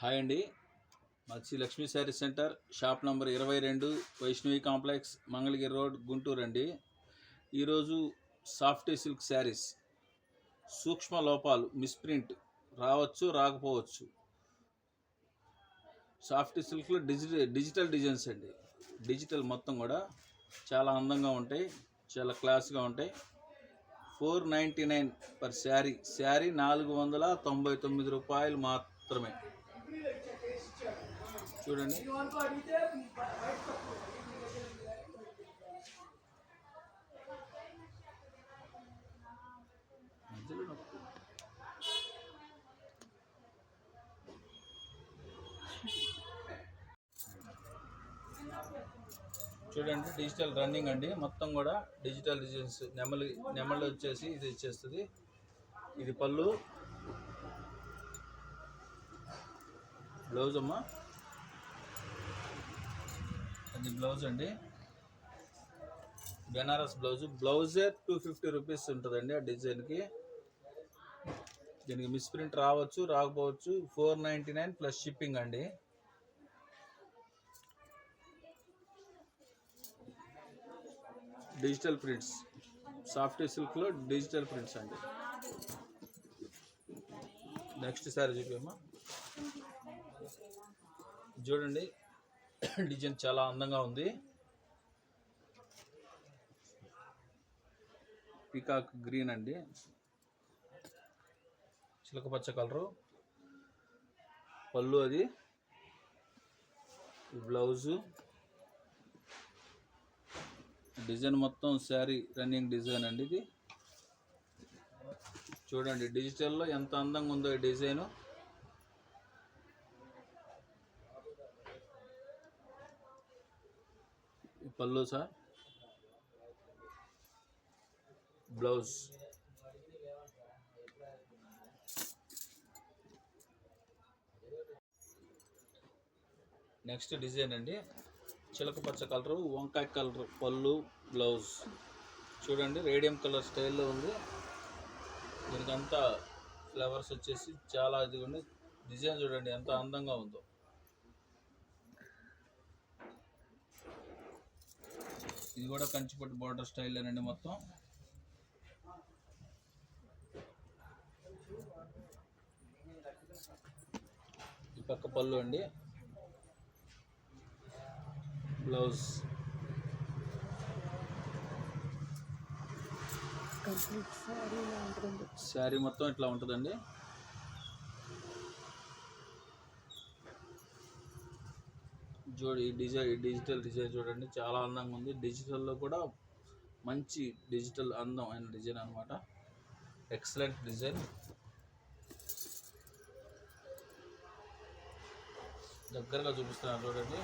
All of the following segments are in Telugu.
హాయ్ అండి. మాది Shri Lakshmi sari centre shop number ఇరవై రెండు వైష్ణవి కాంప్లెక్స్ మంగళగిరి రోడ్ గుంటూరు అండి. ఈరోజు సాఫ్ట్ సిల్క్ శారీస్ సూక్ష్మ లోపాలు మిస్ప్రింట్ రావచ్చు రాకపోవచ్చు. సాఫ్ట్ సిల్క్లో డిజిటల్ డిజిటల్ డిజైన్స్ అండి. డిజిటల్ మొత్తం కూడా చాలా అందంగా ఉంటాయి చాలా క్లాస్గా ఉంటాయి. Four ninety nine per sari sari నాలుగు వందల తొంభై తొమ్మిది రూపాయలు మాత్రమే. చూడండి. చూడండి డిజిటల్ రన్నింగ్ అండి. మొత్తం కూడా డిజిటల్ డిజైన్స్ నెమలి నెమలి వచ్చేసి ఇది ఇచ్చేస్తుంది ఇది పళ్ళు. బ్లౌజ్ అమ్మా. అది బ్లౌజ్ అండి. బెనారస్ బ్లౌజ్. బ్లౌజే టూ ఫిఫ్టీ రూపీస్ ఉంటుందండి ఆ డిజైన్కి. దీనికి మిస్ప్రింట్ రావచ్చు రాకపోవచ్చు. Four ninety nine plus shipping అండి. Digital prints. సాఫ్ట్ సిల్క్లో డిజిటల్ ప్రింట్స్ అండి. నెక్స్ట్ సారీ చూపేమ్మా. చూడండి. డిజైన్ చాలా అందంగా ఉంది. పీకాక్ గ్రీన్ అండి. చిలక పచ్చ కలరు. పళ్ళు అది. బ్లౌజు. డిజైన్ మొత్తం శారీ రన్నింగ్ డిజైన్ అండి ఇది. చూడండి డిజిటల్లో ఎంత అందంగా ఉందో ఈ డిజైను. పళ్ళు సార్. బ్లౌజ్. నెక్స్ట్ డిజైన్ అండి. చిలక పచ్చ కలరు వంకాయ కలర్ పళ్ళు బ్లౌజ్. చూడండి రేడియం కలర్ స్టైల్లో ఉంది. దీనికంతా ఫ్లవర్స్ వచ్చేసి చాలా ఇదిగా ఉంది డిజైన్ చూడండి ఎంత అందంగా ఉందో. ఇది కూడా కంచిపట్టు బార్డర్ స్టైల్లోనండి మొత్తం. ఈ పక్క పళ్ళు అండి. బ్లౌజ్ శారీ మొత్తం ఇట్లా ఉంటుందండి. చూడు ఈ డిజైన్ ఈ డిజిటల్ డిజైన్ చూడండి. చాలా అందంగా ఉంది. డిజిటల్లో కూడా మంచి డిజిటల్ అందం అయిన డిజైన్ అనమాట ఎక్సలెంట్ డిజైన్. దగ్గరగా చూపిస్తున్నాను చూడండి.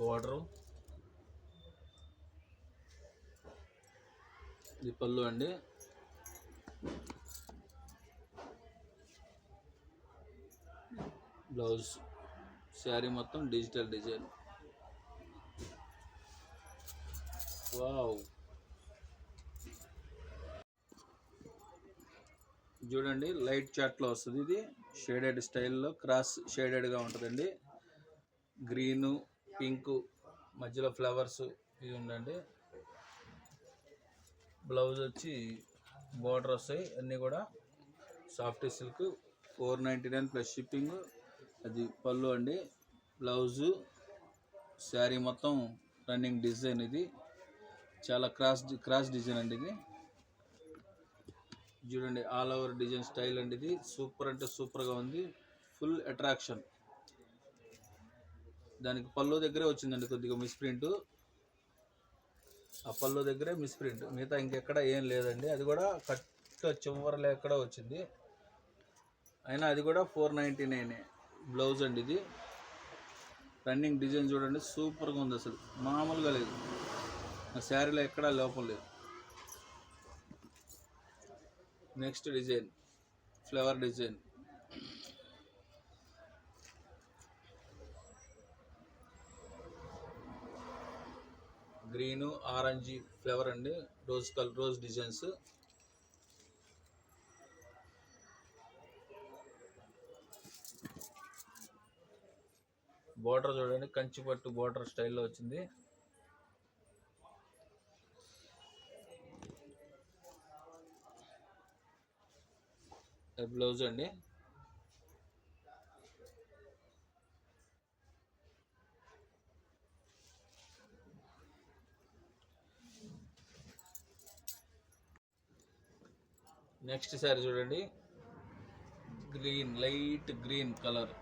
బార్డరు. ఇది పళ్ళు అండి. బ్లౌజ్ శారీ మొత్తం డిజిటల్ డిజైన్. వావ్. చూడండి లైట్ చాట్లో వస్తుంది ఇది. షేడెడ్ స్టైల్లో క్రాస్ షేడెడ్గా ఉంటుందండి. గ్రీను పింక్ మధ్యలో ఫ్లవర్స్ ఇవి ఉందండి. బ్లౌజ్ వచ్చి బార్డర్ వస్తాయి అన్నీ కూడా. Soft silk four ninety nine plus shipping. అది పళ్ళు అండి బ్లౌజు శారీ మొత్తం రన్నింగ్ డిజైన్ ఇది. చాలా క్రాస్ క్రాస్ డిజైన్ అండి ఇది. చూడండి ఆల్ ఓవర్ డిజైన్ స్టైల్ అండి ఇది. సూపర్ అంటే సూపర్గా ఉంది. Full attraction. దానికి పళ్ళు దగ్గరే వచ్చిందండి కొద్దిగా మిస్ప్రింట్ ఆ పళ్ళు దగ్గరే మిస్ప్రింట్ మిగతా ఇంకెక్కడ ఏం లేదండి. అది కూడా కట్ చివరలో ఎక్కడ వచ్చింది. అయినా అది కూడా ఫోర్ నైంటీ నైనే. బ్లౌజ్ అండి ఇది. రన్నింగ్ డిజైన్ చూడండి సూపర్గా ఉంది అసలు. మామూలుగా లేదు. ఆ శారీలో ఎక్కడా లోపం లేదు. Next design flower design green orange flavour అండి. Rose colour rose designs border చూడండి కంచి పట్టు బోర్డర్ స్టైల్లో వచ్చింది. బ్లౌజ్ అండి. నెక్స్ట్ శారీ చూడండి. Green light green colour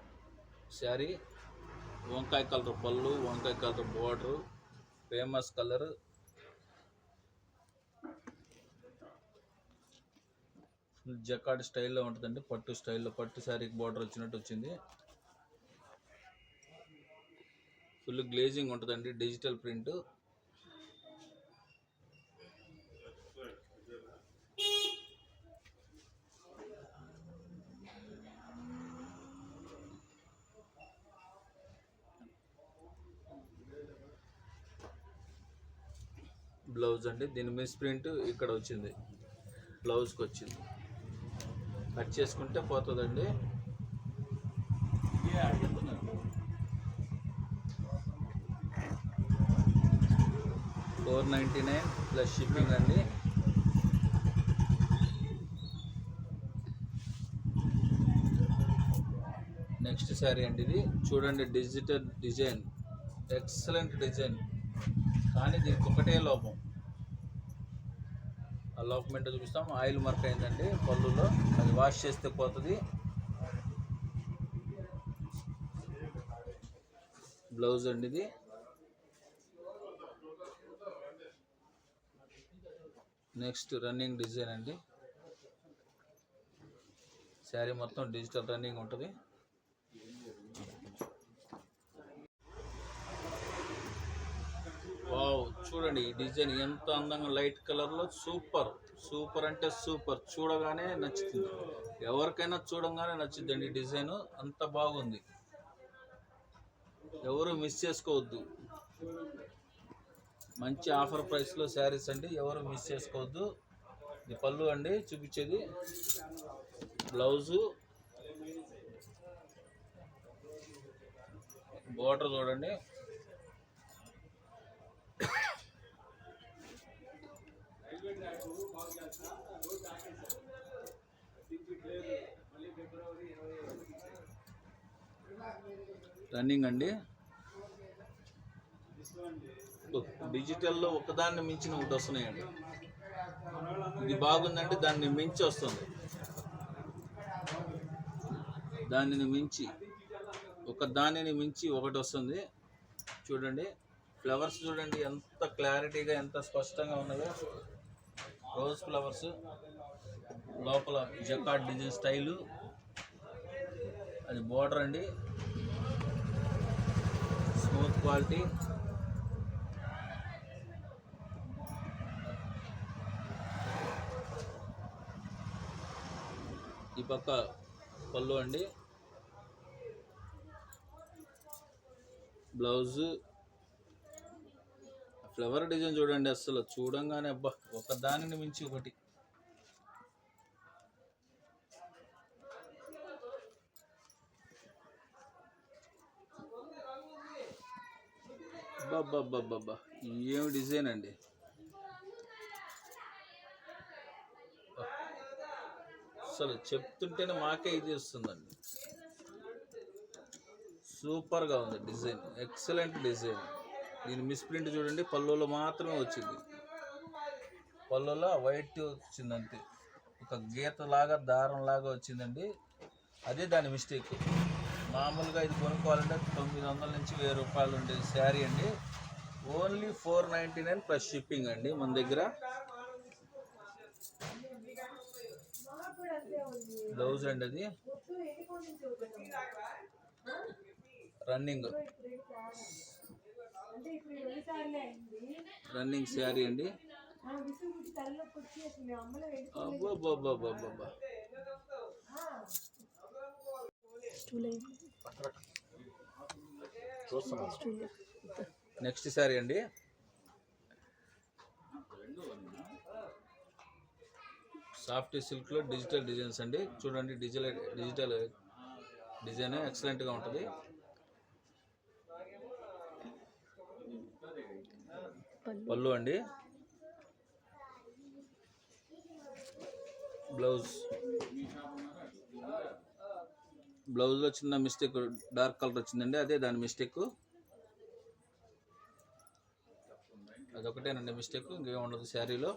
sari. వంకాయ కలర్ పళ్ళు వంకాయ colour border famous colour. Jacquard స్టైల్లో ఉంటుందండి. పట్టు స్టైల్లో పట్టు శారీకి బార్డర్ వచ్చినట్టు వచ్చింది. ఫుల్ గ్లేజింగ్ ఉంటుందండి డిజిటల్ ప్రింట్. బ్లౌజ్ అండి. దీని మిస్ ప్రింట్ ఇక్కడ వచ్చింది. బ్లౌజ్కి వచ్చింది. కట్ చేసుకుంటే పోతుందండి. Four ninety nine plus shipping అండి. నెక్స్ట్ శారీ అండి ఇది. చూడండి డిజిటల్ డిజైన్. Excellent design. కానీ దీనికి ఒకటే లోపం. లోపమెంట్ చూపిస్తాం. ఆయిల్ మార్క్ అయిందండి. పళ్ళులో అది వాష్ చేస్తే పోతుంది. బ్లౌజ్ అండి ఇది. నెక్స్ట్ రన్నింగ్ డిజైన్ అండి. శారీ మొత్తం డిజిటల్ రన్నింగ్ ఉంటుంది. వావ్ చూడండి ఈ డిజైన్ ఎంత అందంగా లైట్ కలర్లో సూపర్ సూపర్ అంటే సూపర్. చూడగానే నచ్చుతుంది. ఎవరికైనా చూడగానే నచ్చుద్దండి డిజైన్. అంత బాగుంది. ఎవరు మిస్ చేసుకోవద్దు. మంచి ఆఫర్ ప్రైస్లో శారీస్ అండి ఎవరు మిస్ చేసుకోవద్దు. ఇది పళ్ళు అండి చూపించేది. బ్లౌజు. బోర్డర్ చూడండి. రన్నింగ్ అండి. డిజిటల్లో ఒకదాన్ని మించిన ఒకటి వస్తున్నాయండి. ఇది బాగుందంటే దాన్ని మించి వస్తుంది. దానిని మించి ఒక దానిని మించి ఒకటి వస్తుంది. చూడండి ఫ్లవర్స్ చూడండి ఎంత క్లారిటీగా ఎంత స్పష్టంగా ఉన్నదో. రోజ్ ఫ్లవర్స్ లోపల జకాట్ డిజైన్ స్టైలు. అది బోర్డర్ అండి. Smooth quality. ఈ పక్క పళ్ళు అండి. బ్లౌజు. ఫ్లవర్ డిజైన్ చూడండి అసలు చూడంగానే అబ్బా ఒక దానిని మించి ఒకటి. అబ్బబ్బబ్బబ్బబ్బా ఏం డిజైన్ అండి? అసలు చెప్తుంటేనే మాకే ఇది వస్తుందండి. సూపర్గా ఉంది డిజైన్ ఎక్సలెంట్ డిజైన్. దీని మిస్ప్రింట్ చూడండి పళ్ళులో మాత్రమే వచ్చింది. పళ్ళులో వైట్ వచ్చింది అంతే ఒక గీత లాగా దారం లాగా వచ్చిందండి. అదే దాని మిస్టేక్. మామూలుగా ఇది కొనుక్కోవాలంటే తొమ్మిది వందల నుంచి వెయ్యి రూపాయలు ఉండేది శారీ అండి. Only four ninety nine plus shipping అండి మన దగ్గర. బ్లౌజ్ అండి అది. రన్నింగ్. రన్నింగ్ శారీ అండి. నెక్స్ట్ శారీ అండి. సాఫ్ట్ సిల్క్లో డిజిటల్ డిజైన్స్ అండి. చూడండి డిజిటల్ డిజిటల్ డిజైన్ ఎక్సలెంట్గా ఉంటుంది. పళ్ళు. అండి. బ్లౌజ్. బ్లౌజ్లో చిన్న మిస్టేక్ డార్క్ కలర్ వచ్చిందండి అదే దాని మిస్టేక్. అదొకటేనండి మిస్టేక్ ఇంకేం ఉండదు శారీలో.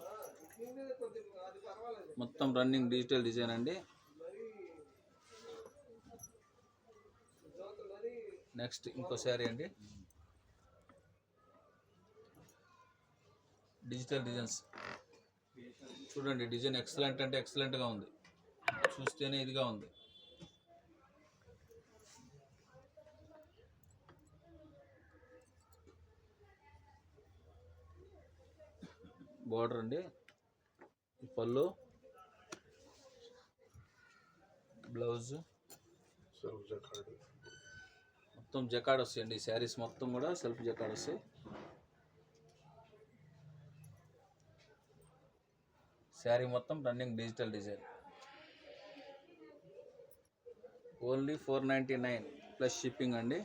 మొత్తం రన్నింగ్ డిజిటల్ డిజైన్ అండి. నెక్స్ట్ ఇంకో శారీ అండి. డిజిటల్ డిజైన్స్ చూడండి డిజైన్ ఎక్సలెంట్ అంటే ఎక్సలెంట్గా ఉంది. చూస్తేనే ఇదిగా ఉంది. బార్డర్ అండి. పళ్ళు. బ్లౌజ్ మొత్తం జకాడ్ వస్తాయండి. శారీస్ మొత్తం కూడా సెల్ఫ్ జకాడ్ వస్తాయి. శారీ మొత్తం running digital design. Only four ninety nine plus shipping అండి.